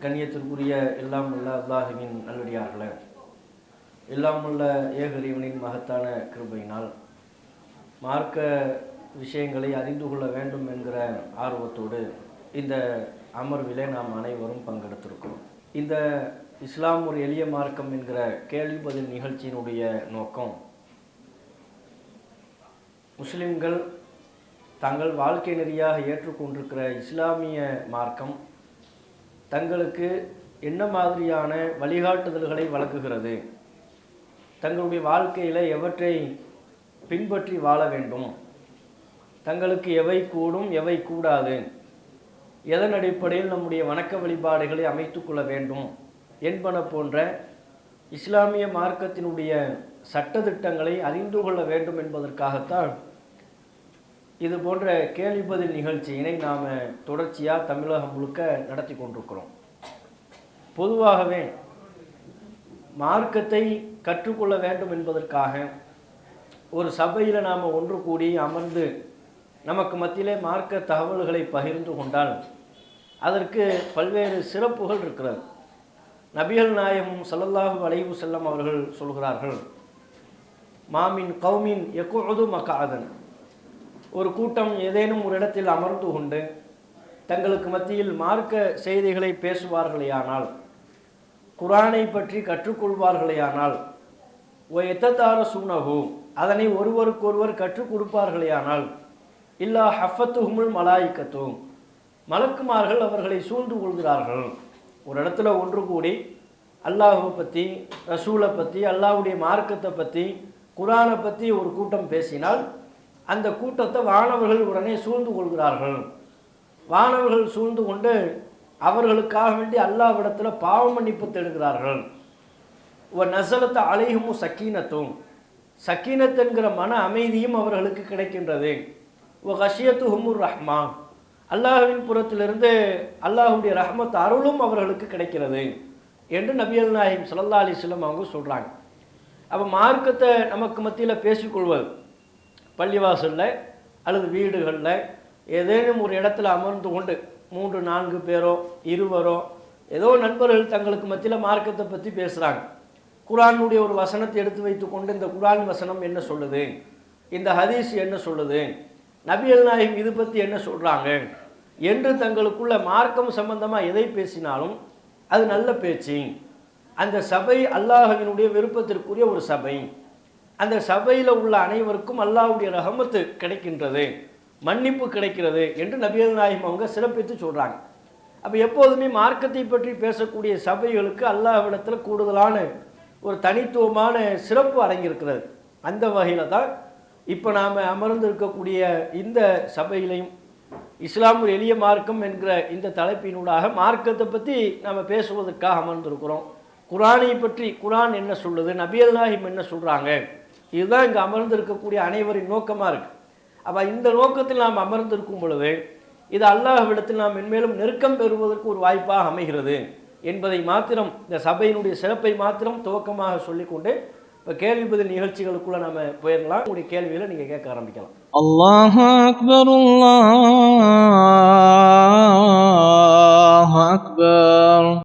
கண்ணியத்திற்குரிய எல்லாம் உள்ள அல்லாஹுவின் நல்லடியார்களே எல்லாம் உள்ள ஏகறிவனின் மகத்தான கிருபையினால் மார்க்க விஷயங்களை அறிந்து கொள்ள வேண்டும் என்கிற ஆர்வத்தோடு இந்த அமர்விலே நாம் அனைவரும் பங்கெடுத்திருக்கிறோம். இந்த இஸ்லாம் ஒரு எளிய மார்க்கம் என்கிற கேள்வி பதில் நிகழ்ச்சியினுடைய நோக்கம் முஸ்லிம்கள் தங்கள் வாழ்க்கை நெறியாக ஏற்றுக்கொண்டிருக்கிற இஸ்லாமிய மார்க்கம் தங்களுக்கு என்ன மாதிரியான வழிகாட்டுதல்களை வழங்குகிறது? தங்களுடைய வாழ்க்கையில் எவற்றை பின்பற்றி வாழ வேண்டும்? தங்களுக்கு எவை கூடும் எவை கூடாது? எதன் அடிப்படையில் நம்முடைய வணக்க வழிபாடுகளை அமைத்து கொள்ள வேண்டும்? என்பன போன்ற இஸ்லாமிய மார்க்கத்தினுடைய சட்டதிட்டங்களை அறிந்து கொள்ள வேண்டும் என்பதற்காகத்தான் இது போன்ற கேள்வி பதில் நிகழ்ச்சியினை நாம் தொடர்ச்சியாக தமிழகம் முழுக்க நடத்தி கொண்டிருக்கிறோம். பொதுவாகவே மார்க்கத்தை கற்றுக்கொள்ள வேண்டும் என்பதற்காக ஒரு சபையில் நாம் ஒன்று கூடி அமர்ந்து நமக்கு மத்தியிலே மார்க்க தகவல்களை பகிர்ந்து கொண்டால் அதற்கு பல்வேறு சிறப்புகள் இருக்கிறது. நபிகள் நாயகம் சல்லல்லாஹு அலைவு செல்லம் அவர்கள் சொல்கிறார்கள் மாமின் கௌமின் எக்குது மக்காதன் ஒரு கூட்டம் ஏதேனும் ஒரு இடத்தில் அமர்ந்து கொண்டு தங்களுக்கு மத்தியில் மார்க்க செய்திகளை பேசுவார்களேயானால் குரானை பற்றி கற்றுக்கொள்வார்களேயானால் ஓ எத்தத்தார சூனகு அதனை ஒருவருக்கொருவர் கற்றுக் கொடுப்பார்களேயானால் இல்லா ஹஃபத்துஹுமுல் மலாய்க்கத்தும் மலக்குமார்கள் அவர்களை சூழ்ந்து கொள்கிறார்கள். ஒரு இடத்துல ஒன்று கூடி அல்லாஹுவை பற்றி ரசூலை பற்றி அல்லாஹ்வுடைய மார்க்கத்தை பற்றி குரானை பற்றி ஒரு கூட்டம் பேசினால் அந்த கூட்டத்தை வானவர்கள் உடனே சூழ்ந்து கொள்கிறார்கள். வானவர்கள் சூழ்ந்து கொண்டு அவர்களுக்காக வேண்டி அல்லாவிடத்தில் பாவ மன்னிப்பு தேடுகிறார்கள். ஒ நசலத்தை அலைஹுமு சக்கீனத்தும் சக்கீனத் என்கிற மன அமைதியும் அவர்களுக்கு கிடைக்கின்றது. ஒ ஹஷியத்து ஹுமுர் ரஹ்மான் அல்லாஹுவின் புறத்திலிருந்து அல்லாஹுடைய ரஹமத் அருளும் அவர்களுக்கு கிடைக்கிறது என்று நபியல் நாயிம் சல்லா அலிஸ்லம் அவங்க சொல்கிறாங்க அப்போ மார்க்கத்தை நமக்கு மத்தியில் பேசிக்கொள்வது பள்ளிவாசலில் அல்லது வீடுகளில் ஏதேனும் ஒரு இடத்துல அமர்ந்து கொண்டு மூன்று நான்கு பேரோ இருவரோ ஏதோ நண்பர்கள் தங்களுக்கு மத்தியில் மார்க்கத்தை பற்றி பேசுகிறாங்க குரானுடைய ஒரு வசனத்தை எடுத்து வைத்துக்கொண்டு இந்த குரான் வசனம் என்ன சொல்லுது? இந்த ஹதீஸ் என்ன சொல்லுது? நபியல் நாயகம் இது பற்றி என்ன சொல்கிறாங்க என்று தங்களுக்குள்ள மார்க்கம் சம்பந்தமாக எதை பேசினாலும் அது நல்ல பேச்சு. அந்த சபை அல்லாஹவினுடைய விருப்பத்திற்குரிய ஒரு சபை. அந்த சபையில் உள்ள அனைவருக்கும் அல்லாஹ்வுடைய ரஹமத்து கிடைக்கின்றது மன்னிப்பு கிடைக்கிறது என்று நபிகள் நாயகம் அவங்க சிறப்பித்து சொல்கிறாங்க அப்போ எப்போதுமே மார்க்கத்தை பற்றி பேசக்கூடிய சபைகளுக்கு அல்லாஹ்விடத்தில் கூடுதலான ஒரு தனித்துவமான சிறப்பு அடங்கியிருக்கிறது. அந்த வகையில் தான் இப்போ நாம் அமர்ந்து இருக்கக்கூடிய இந்த சபையிலையும் இஸ்லாம் ஒரு எளிய மார்க்கம் என்கிற இந்த தலைப்பினூடாக மார்க்கத்தை பற்றி நம்ம பேசுவதற்காக அமர்ந்திருக்கிறோம். குரானை பற்றி குரான் என்ன சொல்லுது நபியல் நாஹிம் என்ன சொல்கிறாங்க இதுதான் இங்கே அமர்ந்திருக்கக்கூடிய அனைவரின் நோக்கமாக இருக்குது அப்போ இந்த நோக்கத்தில் நாம் அமர்ந்திருக்கும் பொழுது இது அல்லாஹ்விடத்தில் நாம் மென்மேலும் நெருக்கம் பெறுவதற்கு ஒரு வாய்ப்பாக அமைகிறது என்பதை மாத்திரம் இந்த சபையினுடைய சிறப்பை மாத்திரம் துவக்கமாக சொல்லிக்கொண்டு இப்போ கேள்வி பதில் நிகழ்ச்சிகளுக்குள்ள நம்ம போயிடலாம். உங்களுடைய கேள்வியில நீங்கள் கேட்க ஆரம்பிக்கலாம். அல்லாஹ் அக்பர் அல்லாஹ் அக்பர்.